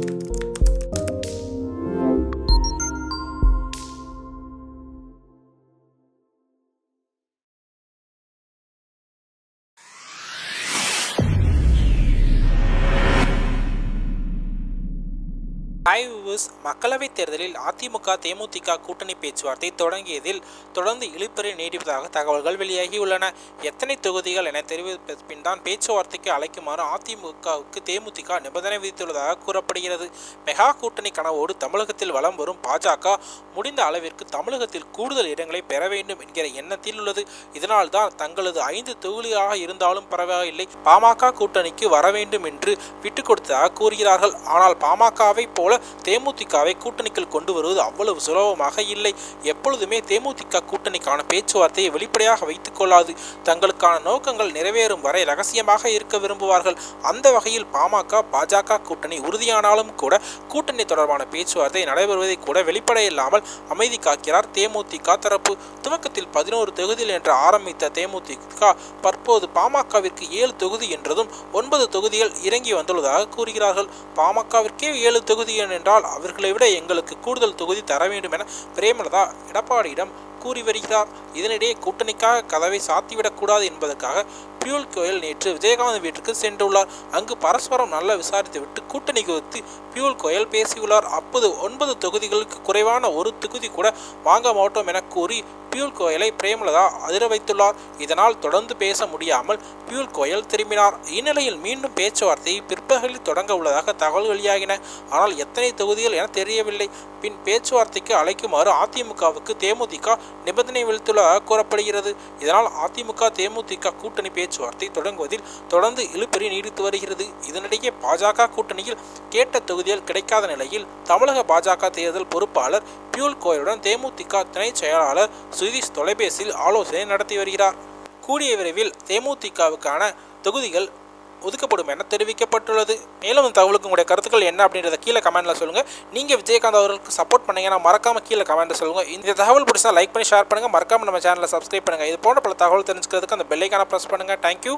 Thank you. Hi மக்களவைத் தேர்தலில் அதிமுக தேமுதிக கூட்டணி பேச்சுவார்த்தை தொடங்கியதில் தொடர்ந்து இழுபறி நீடிப்பதாக தகவல்கள் வெளியாகியுள்ளன. எத்தனை தொகுதிகள் என தெரிவித்த பின் தான் பேச்சுவார்த்தைக்கு அழைக்குமாறு அதிமுகவுக்கு தேமுதிக நிபந்தனை விதித்துள்ளதாக கூறப்படுகிறது. மெகா கூட்டணி கனவோடு தமிழகத்தில் வலம் வரும் பாஜக முடிந்த அளவிற்கு தமிழகத்தில் கூடுதல் இடங்களை பெற வேண்டும் என்கிற எண்ணத்தில் உள்ளது. இதனால் தான் தங்களது ஐந்து தொகுதிகளாக இருந்தாலும் பரவாயில்லை. பாமக கூட்டணிக்கு வர வேண்டும் என்று விட்டுக் கொடுத்ததாக கூறுகிறார்கள். ஆனால் பாமகவை போல தேமுதிகவை கூட்டணிக்குள் கொண்டு வருவது அவ்வளவு சுலபமாக இல்லை. எப்பொழுதுமே தேமுதிக கூட்டணிக்கான பேச்சுவார்த்தையை வெளிப்படையாக வைத்துக் கொள்ளாது. தங்களுக்கான நோக்கங்கள் நிறைவேறும் வரை ரகசியமாக இருக்க விரும்புவார்கள். அந்த வகையில் பாமக பாஜக கூட்டணி உறுதியானாலும் கூட கூட்டணி தொடர்பான பேச்சுவார்த்தை நடைபெறுவதை கூட வெளிப்படையில்லாமல் அமைதி காக்கிறார் தேமுதிக தரப்பு. துவக்கத்தில் பதினோரு தொகுதிகள் என்று ஆரம்பித்த தேமுதிக தற்போது பாமகவிற்கு ஏழு தொகுதி என்றதும் ஒன்பது தொகுதிகள் இறங்கி வந்துள்ளதாக கூறுகிறார்கள். பாமகவிற்கே ஏழு தொகுதி என்றால் அவர்களை விட எங்களுக்கு கூடுதல் தொகுதி தர வேண்டும் என பிரேமலதா எடப்பாடியிடம் கூறி வருகிறார். இதனிடையே கூட்டணிக்காக கதவை சாத்திவிடக்கூடாது என்பதற்காக பியூல் கோயல் நேற்று விஜயகாந்த் வீட்டுக்கு சென்றுள்ளார். அங்கு பரஸ்பரம் நல்லா விசாரித்துவிட்டு கூட்டணி குறித்து பியூல் கோயல் பேசியுள்ளார். அப்போது ஒன்பது தொகுதிகளுக்கு குறைவான ஒரு தொகுதி கூட வாங்க மாட்டோம் என கூறி பியூல் கோயலை பிரேமலதா அதிர வைத்துள்ளார். இதனால் தொடர்ந்து பேச முடியாமல் பியூல் கோயல் திரும்பினார். இந்நிலையில் மீண்டும் பேச்சுவார்த்தையை பிற்பகலில் தொடங்க உள்ளதாக தகவல் வெளியாகின. ஆனால் எத்தனை தொகுதிகள் என தெரியவில்லை. பின் பேச்சுவார்த்தைக்கு அழைக்குமாறு அதிமுகவுக்கு தேமுதிக நிபந்தனை விடுத்துள்ளதாக கூறப்படுகிறது. இதனால் அதிமுக தேமுதிக கூட்டணி பேச்சுவார்த்தை தொடங்குவதில் தொடர்ந்து இழுபறி நீடித்து வருகிறது. இதனிடையே பாஜக கூட்டணியில் கேட்ட தொகுதிகள் கிடைக்காத நிலையில் தமிழக பாஜக தேர்தல் பொறுப்பாளர் பியூல் கோயலுடன் தேமுதிக துணை செயலாளர் சுதீஷ் தொலைபேசியில் ஆலோசனை நடத்தி வருகிறார். கூடிய விரைவில் தேமுதிகவுக்கான தொகுதிகள் ஒதுக்கப்படும் என தெரிவிக்கப்பட்டுள்ளது. மேலும் இந்த தகவலுக்கு உங்களுடைய கருத்துக்கள் என்ன அப்படின்றத கீழே கமெண்ட்ல சொல்லுங்க. நீங்க விஜயகாந்த் அவர்களுக்கு சப்போர்ட் பண்ணீங்கன்னா மறக்காம கீழே கமெண்ட்டில் சொல்லுங்க. இந்த தகவல் பிடிச்சா லைக் பண்ணி ஷேர் பண்ணுங்க. மறக்காம நம்ம சேனலை சப்ஸ்கிரைப் பண்ணுங்க. இது போன்ற பல தகவல் தெரிஞ்சுக்கிறதுக்கு அந்த பெல்லைக்கான ப்ரெஸ் பண்ணுங்க. தேங்க்யூ